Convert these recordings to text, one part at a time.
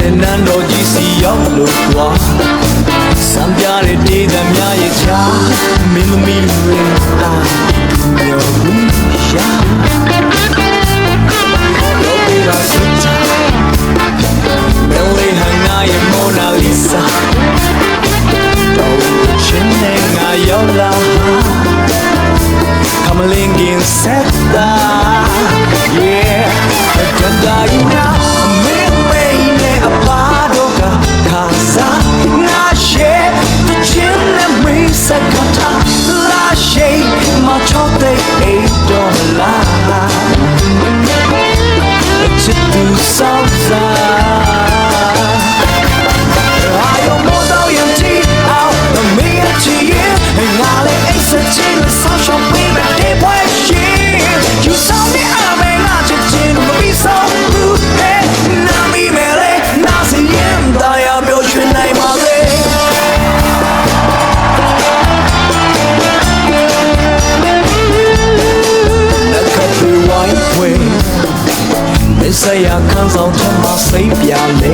တဲ့နန်းတော်ကြီးစီရောက်လို့ကွာစံပြတဲ့ဒေသများရဲ့ချာမင်းသမီးတွေအာရောဘူးရှာတော့ပြီးတော့စချာမင်းလေးဟန်နာရဲ့မိုနာလီဆာတော့ချင်းနဲ့ငါရောက်လာ Come link in set that ဆက်ရခန်းဆောင်ထမစိတ်ပြလေ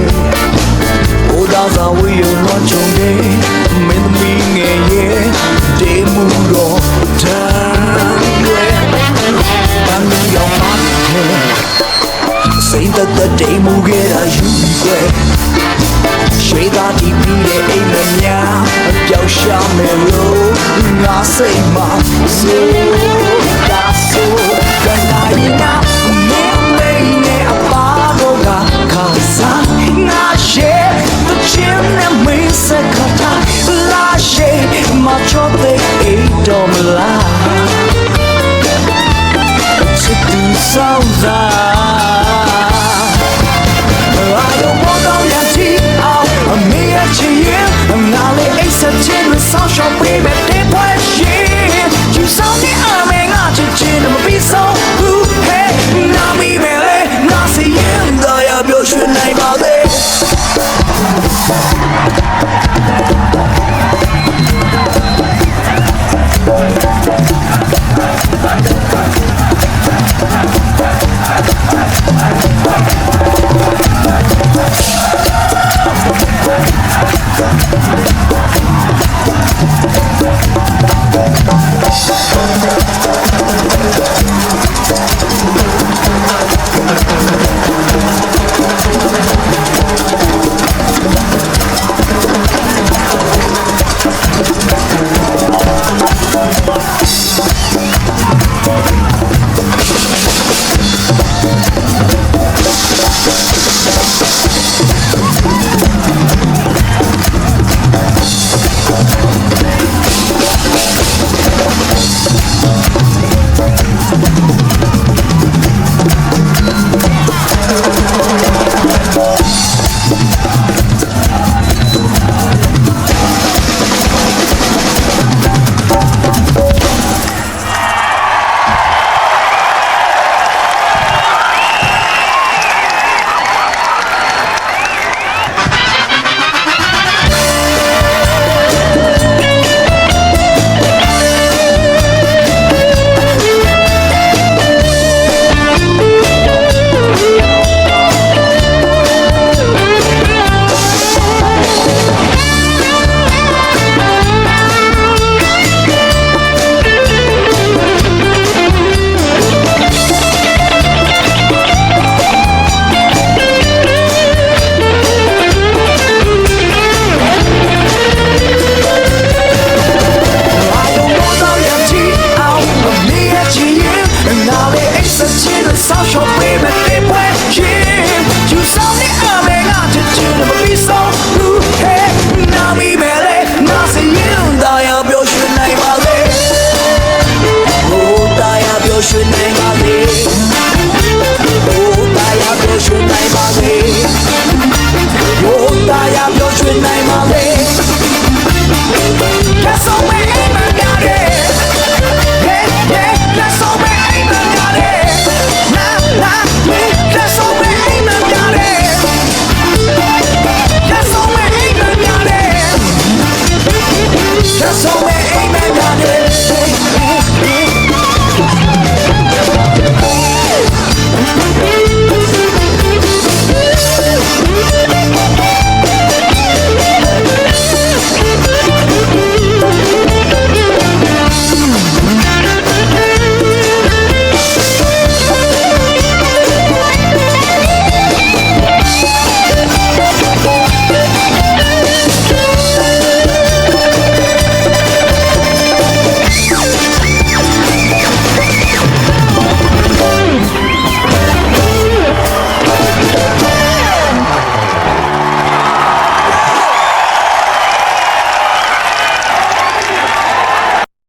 ဘိုးသားသာဝေယုံတော့ကြုံတယ်မင်းသမီးငယ်ရဲ့ဒေမှုတော့တန်ရဲ့တန်ရောက်ပါစိတ်သက်သက်ဒေမှုခဲ့တာယူွယ်ရွှေသားတီးပြီးတဲ့အိမ်မများအပြောက်ရှောင်းမယ်လို့ငါစိတ်မှာဆိုတာဆိုတာနိုင်နာ ဆော somewhere ain't my